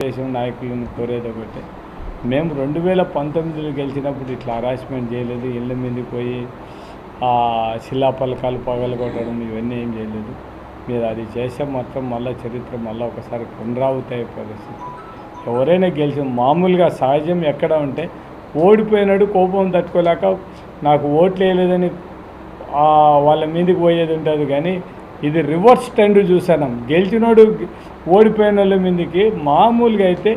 దేశం నాయకులను కోరేది ఒకటే మేము రెండు వేల పంతొమ్మిదిలో గెలిచినప్పుడు ఇట్లా హరాస్మెంట్ చేయలేదు ఇళ్ళ మీదకి పోయి ఆ శిలా పలకాలు పగలగొట్టడం ఇవన్నీ ఏం చేయలేదు. మీరు అది చేస్తే మాత్రం మళ్ళీ చరిత్ర మళ్ళీ ఒకసారి పునరావృతయ్యే పరిస్థితి. ఎవరైనా గెలిచిన మామూలుగా సహజం ఎక్కడ ఉంటే ఓడిపోయినాడు కోపం తట్టుకోలేక నాకు ఓట్లు వేయలేదని వాళ్ళ మీదకి పోయేది ఉంటుంది కానీ ఇది రివర్స్ ట్రెండ్ చూసాను గెలిచినోడు ఓడిపోయిన వాళ్ళ మీదకి మామూలుగా అయితే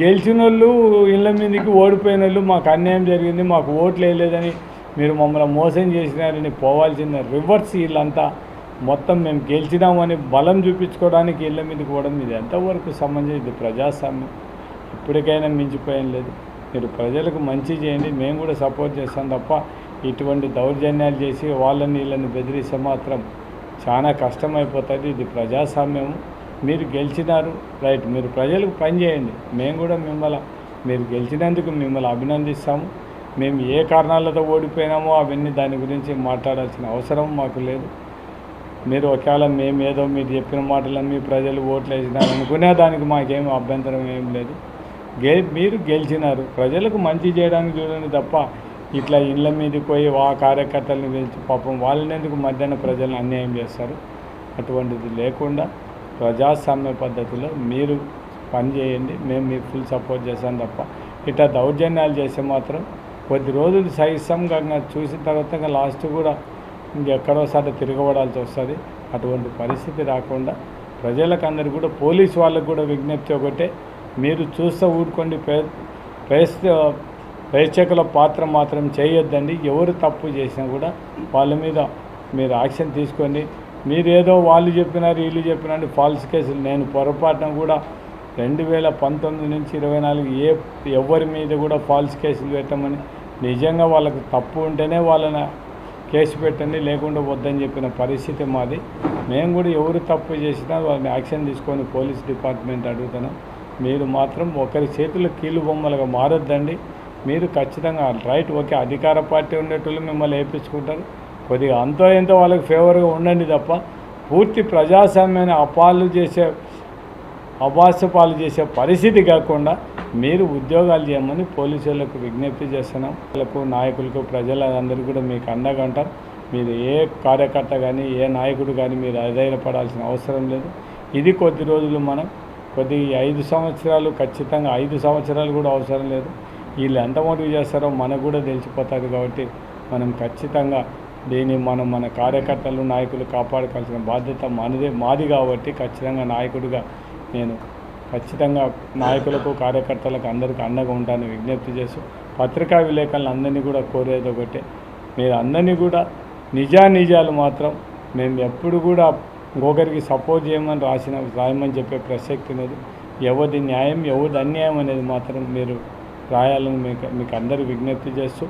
గెలిచిన వాళ్ళు ఇళ్ళ మీదకి ఓడిపోయిన వాళ్ళు మాకు అన్యాయం జరిగింది మాకు ఓట్లు వేయలేదని మీరు మమ్మల్ని మోసం చేసినారని పోవాల్సిన రివర్స్ వీళ్ళంతా మొత్తం మేము గెలిచినామని బలం చూపించుకోవడానికి ఇళ్ళ మీదకి పోవడం ఇది ఎంతవరకు సంబంధించి ఇది ప్రజాస్వామ్యం. ఇప్పటికైనా మించిపోయేం లేదు. మీరు ప్రజలకు మంచి చేయండి మేము కూడా సపోర్ట్ చేస్తాం తప్ప ఇటువంటి దౌర్జన్యాలు చేసి వాళ్ళని వీళ్ళని బెదిరిస్తే మాత్రం చాలా కష్టమైపోతుంది. ఇది ప్రజాస్వామ్యం మీరు గెలిచినారు. రైట్ మీరు ప్రజలకు పని చేయండి. మేము కూడా మిమ్మల్ని మీరు గెలిచినందుకు మిమ్మల్ని అభినందిస్తాము. మేము ఏ కారణాలతో ఓడిపోయినామో అవన్నీ దాని గురించి మాట్లాడాల్సిన అవసరం మాకు లేదు. మీరు ఒకవేళ మేము ఏదో మీరు చెప్పిన మాటలన్నీ మీ ప్రజలు ఓట్లు వేసినారు అనుకునే దానికి మాకేం అభ్యంతరం ఏం లేదు. గె మీరు గెలిచినారు. ప్రజలకు మంచి చేయడానికి చూడండి తప్ప ఇట్లా ఇళ్ళ మీదకి పోయి ఆ కార్యకర్తలను పిలిచి పాపం వాళ్ళని ఎందుకు మధ్యాహ్న ప్రజలను అన్యాయం చేస్తారు? అటువంటిది లేకుండా ప్రజాస్వామ్య పద్ధతిలో మీరు పని చేయండి మేము మీకు ఫుల్ సపోర్ట్ చేస్తాం తప్ప. ఇట్లా దౌర్జన్యాలు చేస్తే మాత్రం కొద్ది రోజులు సహిస్తంగా చూసిన తర్వాత ఇంకా లాస్ట్ కూడా ఇంకెక్కడోసారి తిరగబడాల్సి వస్తుంది. అటువంటి పరిస్థితి రాకుండా ప్రజలకు కూడా పోలీస్ వాళ్ళకు కూడా విజ్ఞప్తి ఒకటే మీరు చూస్తూ ఊరుకోండి ప్రే ప్రేక్షకుల పాత్ర మాత్రం చేయొద్దండి. ఎవరు తప్పు చేసినా కూడా వాళ్ళ మీద మీరు యాక్షన్ తీసుకోండి. మీరేదో వాళ్ళు చెప్పినారు వీళ్ళు చెప్పినారు ఫాల్స్ కేసులు నేను పొరపాటున కూడా రెండు వేల పంతొమ్మిది నుంచి ఇరవై నాలుగు ఏ ఎవరి మీద కూడా ఫాల్స్ కేసులు పెట్టమని నిజంగా వాళ్ళకు తప్పు ఉంటేనే వాళ్ళని కేసు పెట్టండి లేకుండా వద్దని చెప్పిన పరిస్థితి మాది. మేము కూడా ఎవరు తప్పు చేసినా వాళ్ళని యాక్షన్ తీసుకొని పోలీస్ డిపార్ట్మెంట్ అడుగుతున్నాం. మీరు మాత్రం ఒకరి చేతులు కీలు బొమ్మలుగా మారొద్దండి. మీరు ఖచ్చితంగా రైట్. ఓకే అధికార పార్టీ ఉండేటోళ్ళు మిమ్మల్ని వేయించుకుంటారు కొద్దిగా అంతో ఎంతో వాళ్ళకి ఫేవర్గా ఉండండి తప్ప పూర్తి ప్రజాస్వామ్యాన్ని అపాలు చేసే అభాస్యపాలు చేసే పరిస్థితి కాకుండా మీరు ఉద్యోగాలు చేయమని పోలీసులకు విజ్ఞప్తి చేస్తున్నాం. వాళ్ళకు నాయకులకు ప్రజలందరికీ కూడా మీకు అండగా ఉంటాం మీరు ఏ కార్యకర్త కానీ ఏ నాయకుడు కానీ మీరు అధైర్యపడాల్సిన అవసరం లేదు. ఇది కొద్ది రోజులు మనం కొద్ది ఐదు సంవత్సరాలు ఖచ్చితంగా ఐదు సంవత్సరాలు కూడా అవసరం లేదు. వీళ్ళు ఎంత మోటివ్ చేస్తారో మనకు కూడా తెలిసిపోతుంది కాబట్టి మనం ఖచ్చితంగా దీన్ని మనం మన కార్యకర్తలు నాయకులు కాపాడుకోవాల్సిన బాధ్యత మనదే మాది కాబట్టి ఖచ్చితంగా నాయకుడిగా నేను ఖచ్చితంగా నాయకులకు కార్యకర్తలకు అందరికీ అండగా ఉంటాను విజ్ఞప్తి చేస్తూ పత్రికా విలేకరులు అందరినీ కూడా కోరేది ఒకటే. మీరు అందరినీ కూడా నిజానిజాలు మాత్రం మేము ఎప్పుడు కూడా ఇంకొకరికి సపోర్ట్ చేయమని రాసిన రాయమని చెప్పే ప్రసక్తి లేదు ఎవరిది న్యాయం ఎవరిది అన్యాయం అనేది మాత్రం మీరు రాయాలని మీకు మీకు అందరు విజ్ఞప్తి చేస్తూ